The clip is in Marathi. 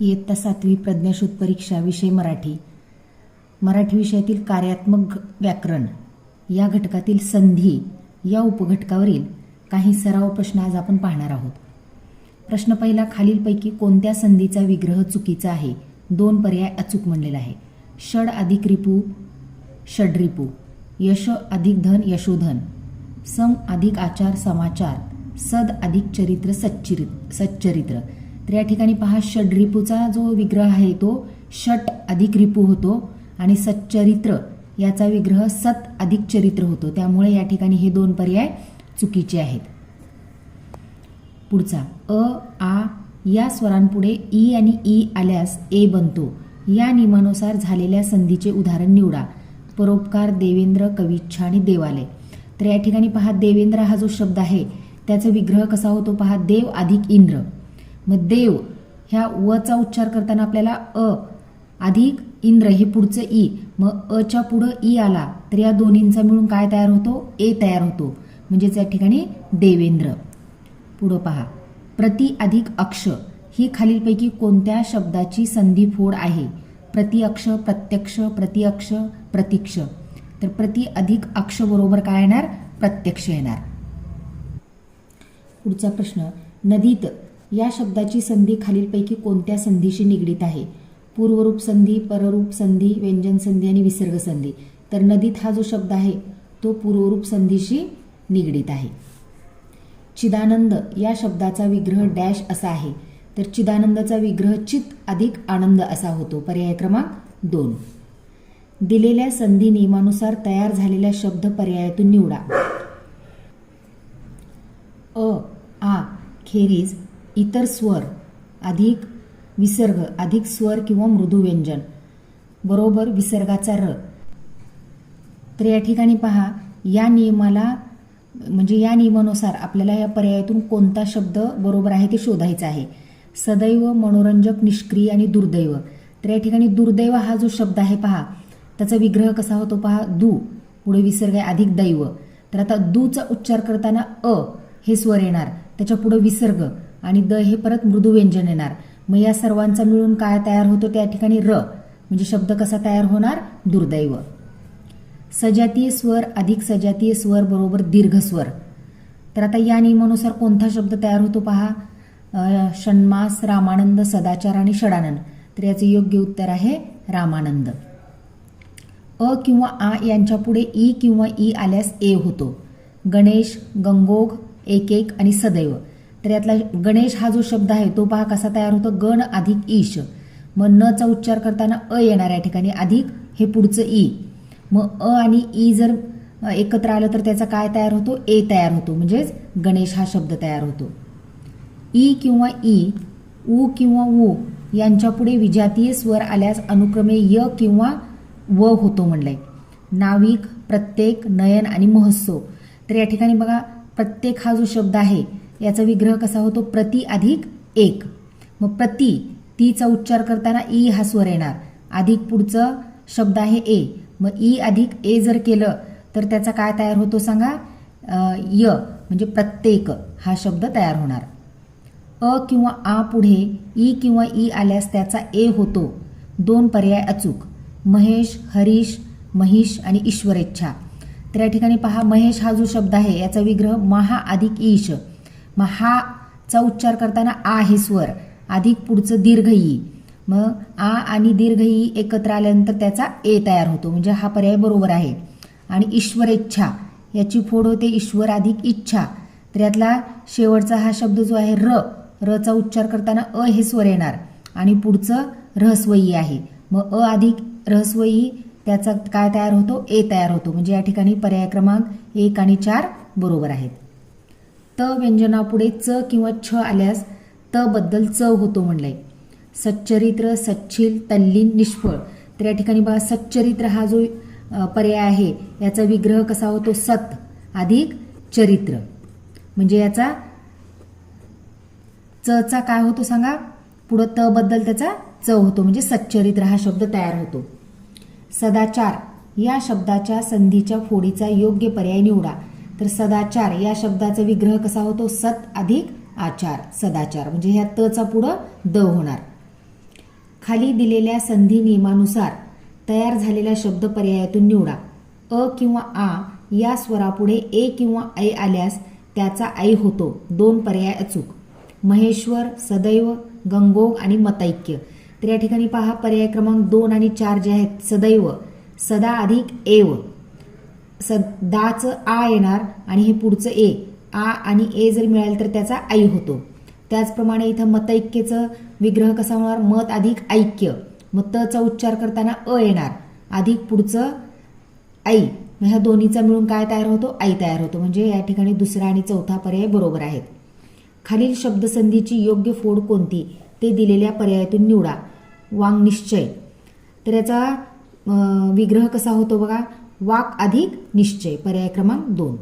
इयत्ता सातवी प्रज्ञाशोध परीक्षा विषय मराठी. मराठी विषयातील कार्यात्मक व्याकरण. या घटकातील संधी या उपघटकावरील काही सराव प्रश्न आज आपण पाहणार आहोत. प्रश्न पहिला खालीलपैकी कोणत्या संधीचा विग्रह चुकीचा आहे? दोन पर्याय अचूक म्हणलेला आहे. षड अधिक रिपू षडरिपू यश अधिक धन यशोधन. सम अधिक आचार समाचार. सद अधिक चरित्र सच्चरित सच्चरित्र. तर या ठिकाणी पहा षडरिपूचा जो विग्रह आहे तो षट अधिक रिपू होतो आणि सच्चरित्र याचा विग्रह सत अधिक चरित्र होतो. त्यामुळे या ठिकाणी हे दोन पर्याय चुकीचे आहेत. पुढचा अ आ या स्वरांपुढे ई आणि ई आल्यास ए बनतो. या नियमानुसार झालेल्या संधीचे उदाहरण निवडा. परोपकार देवेंद्र कविच्छा आणि देवालय. तर या ठिकाणी पहा देवेंद्र हा जो शब्द आहे त्याचा विग्रह कसा होतो पहा देव अधिक इंद्र. मग देव ह्या वचा उच्चार करताना आपल्याला अ अधिक इंद्र हे पुढचं ई. मग अच्या पुढं ई आला तर या दोन्हींचा मिळून काय तयार होतो? ए तयार होतो. म्हणजेच या ठिकाणी देवेंद्र. पुढं पहा. प्रति अधिक अक्ष. ही खालीलपैकी कोणत्या शब्दाची संधी फोड आहे? प्रति अक्ष प्रत्यक्ष प्रति अक्ष प्रतीक्ष. तर प्रति अधिक अक्ष बरोबर काय येणार? प्रत्यक्ष येणार. पुढचा प्रश्न. नदीत या शब्दाची संधी खालीलपैकी कोणत्या संधीशी निगडीत आहे? पूर्वरूप संधी पररूप संधी व्यंजन संधी आणि विसर्ग संधी. तर नदीत हा जो शब्द आहे तो पूर्वरूप संधीशी निगडीत आहे. चिदानंद या शब्दाचा विग्रह डॅश असा आहे. तर चिदानंदाचा विग्रह चित अधिक आनंद असा होतो. पर्याय क्रमांक दोन. दिलेल्या संधी नियमानुसार तयार झालेल्या शब्द पर्यायातून निवडा. अ आ खेरीज इतर स्वर अधिक विसर्ग अधिक स्वर किंवा मृदू व्यंजन. बरोबर विसर्गाचा र. तर या ठिकाणी पहा या नियमाला म्हणजे या नियमानुसार आपल्याला या पर्यायातून कोणता शब्द बरोबर आहे ते शोधायचा आहे. सदैव मनोरंजक निष्क्रिय आणि दुर्दैव. तर या ठिकाणी दुर्दैव हा जो शब्द आहे पहा त्याचा विग्रह कसा होतो पहा दू. पुढे विसर्ग आहे अधिक दैव. तर आता दूचा उच्चार करताना अ हे स्वर येणार. त्याच्या पुढे विसर्ग. आणि द हे परत मृदू व्यंजन येणार. मग या सर्वांचा मिळून काय तयार होतो त्या ठिकाणी र म्हणजे शब्द कसा तयार होणार? दुर्दैव. सजातीय स्वर अधिक सजातीय स्वर बरोबर दीर्घ स्वर. तर आता या नियमानुसार कोणता शब्द तयार होतो पहा? षण्मास रामानंद सदाचार आणि षडानंद तर याचे योग्य उत्तर आहे रामानंद. अ किंवा आ यांच्यापुढे ई किंवा ई आल्यास ए होतो. गणेश गंगोग एक एक आणि सदैव. तर यातला गणेश हा जो शब्द आहे तो पहा कसा तयार होतो. गण अधिक ईश. मग न चा उच्चार करताना अ येणार या ठिकाणी. अधिक हे पुढचं ई. मग अ आणि ई जर एकत्र आलं तर त्याचा काय तयार होतो? ए तयार होतो. म्हणजेच गणेश हा शब्द तयार होतो. ई किंवा ई उ किंवा उ यांच्यापुढे विजातीय स्वर आल्यास अनुक्रमे य किंवा व होतो म्हणलंय. नाविक प्रत्येक नयन आणि महोत्सव. तर या ठिकाणी बघा प्रत्येक हा जो शब्द आहे याचा विग्रह कसा होतो? प्रति अधिक एक. मग प्रति तीचा उच्चार करताना ई हा स्वर येणार. अधिक पुढचं शब्द आहे ए. मग ई अधिक ए जर केलं तर त्याचा काय तयार होतो सांगा? य म्हणजे प्रत्येक हा शब्द तयार होणार. अ किंवा आ पुढे ई किंवा ई आल्यास त्याचा ए होतो. दोन पर्याय अचूक. महेश हरीश महिश आणि ईश्वरेच्छा. तर या ठिकाणी पहा महेश हा जो शब्द आहे याचा विग्रह महा अधिक ईश. मग हा चा उच्चार करताना आ हे स्वर. अधिक पुढचं दीर्घ ई मग आ आणि दीर्घ ई एकत्र आल्यानंतर त्याचा ए तयार होतो. म्हणजे हा पर्याय बरोबर आहे. आणि ईश्वरेच्छा. याची फोड होते ईश्वर अधिक इच्छा. तर यातला शेवटचा हा शब्द जो आहे र. रचा उच्चार करताना अ हे स्वर येणार. आणि पुढचं रहस्वई आहे. मग अ अधिक रहस्वई त्याचा काय तयार होतो? ए तयार होतो. म्हणजे या ठिकाणी पर्याय क्रमांक एक आणि चार बरोबर आहेत. त व्यंजनापुढे च किंवा छ आल्यास त बद्दल च होतो म्हणलंय. सच्चरित्र सच्छिल तल्लीन निष्फळ. तर या ठिकाणी बघा सच्चरित्र हा जो पर्याय आहे याचा विग्रह कसा होतो? सत अधिक चरित्र. म्हणजे याचा च चा काय होतो सांगा? पुढं त बद्दल त्याचा च होतो. म्हणजे सच्चरित्र हा शब्द तयार होतो. सदाचार. या शब्दाच्या संधीच्या फोडीचा योग्य पर्याय निवडा. तर सदाचार या शब्दाचा विग्रह कसा होतो? सत अधिक आचार सदाचार. म्हणजे ह्या तचा पुढं द होणार. खाली दिलेल्या संधी नियमानुसार तयार झालेल्या शब्द पर्यायातून निवडा. अ किंवा आ या स्वरापुढे ए किंवा ऐ आल्यास त्याचा आई होतो. दोन पर्याय अचूक. महेश्वर सदैव गंगोग आणि मतैक्य. तर या ठिकाणी पहा पर्याय क्रमांक दोन आणि चार जे आहेत सदैव सदा अधिक एव. सदाचं आ येणार आणि हे पुढचं ए. आ आणि ए जर मिळालं तर त्याचा आई होतो. त्याचप्रमाणे इथं मतैक्यचं विग्रह कसा होणार? मत अधिक ऐक्य. मग तचा उच्चार करताना अ येणार. अधिक पुढचं आई. ह्या दोन्हीचा मिळून काय तयार होतो? आई तयार होतो. म्हणजे या ठिकाणी दुसरा आणि चौथा पर्याय बरोबर आहेत. खालील शब्दसंधीची योग्य फोड कोणती? ते दिलेल्या पर्यायातून निवडा. वांग निश्चय. तर याचा विग्रह कसा होतो बघा? वाक अधिक निश्चय. पर्याय क्रमांक दोन.